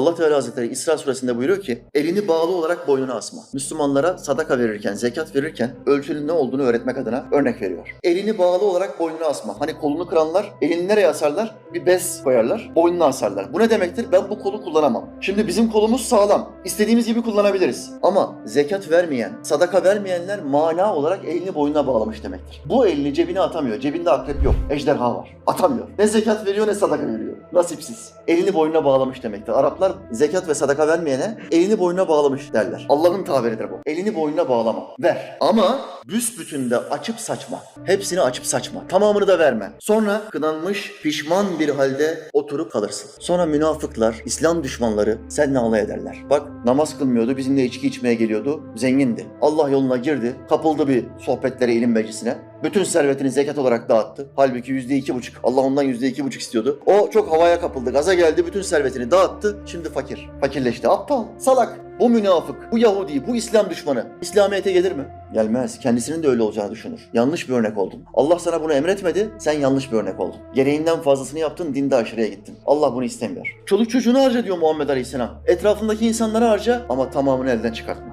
Allah Teala Hazretleri İsra suresinde buyuruyor ki elini bağlı olarak boynuna asma. Müslümanlara sadaka verirken, zekat verirken ölçünün ne olduğunu öğretmek adına örnek veriyor. Elini bağlı olarak boynuna asma. Hani kolunu kıranlar elini nereye asarlar? Bir bez koyarlar, boynuna asarlar. Bu ne demektir? Ben bu kolu kullanamam. Şimdi bizim kolumuz sağlam. İstediğimiz gibi kullanabiliriz. Ama zekat vermeyen, sadaka vermeyenler mana olarak elini boynuna bağlamış demektir. Bu elini cebine atamıyor. Cebinde akrep yok. Ejderha var. Atamıyor. Ne zekat veriyor ne sadaka veriyor. Nasipsiz. Elini boynuna bağlamış demektir. Araplar zekat ve sadaka vermeyene elini boynuna bağlamış derler. Allah'ın tabiridir bu. Elini boynuna bağlama. Ver. Ama büsbütün de açıp saçma. Hepsini açıp saçma. Tamamını da verme. Sonra kınanmış, pişman bir halde oturup kalırsın. Sonra münafıklar, İslam düşmanları seninle alay ederler. Bak namaz kılmıyordu, bizimle içki içmeye geliyordu, zengindi. Allah yoluna girdi, kapıldı bir sohbetlere, ilim meclisine. Bütün servetini zekat olarak dağıttı. Halbuki yüzde iki buçuk. Allah ondan yüzde iki buçuk istiyordu. O çok havaya kapıldı, gaza geldi, bütün servetini dağıttı. Şimdi fakir. Fakirleşti. Aptal, salak. Bu münafık, bu Yahudi, bu İslam düşmanı İslamiyet'e gelir mi? Gelmez. Kendisinin de öyle olacağını düşünür. Yanlış bir örnek oldun. Allah sana bunu emretmedi, sen yanlış bir örnek oldun. Gereğinden fazlasını yaptın, dinde aşırıya gittin. Allah bunu istemiyor. Çoluk çocuğunu harca diyor Muhammed Aleyhisselam. Etrafındaki insanları harca ama tamamını elden çıkartma.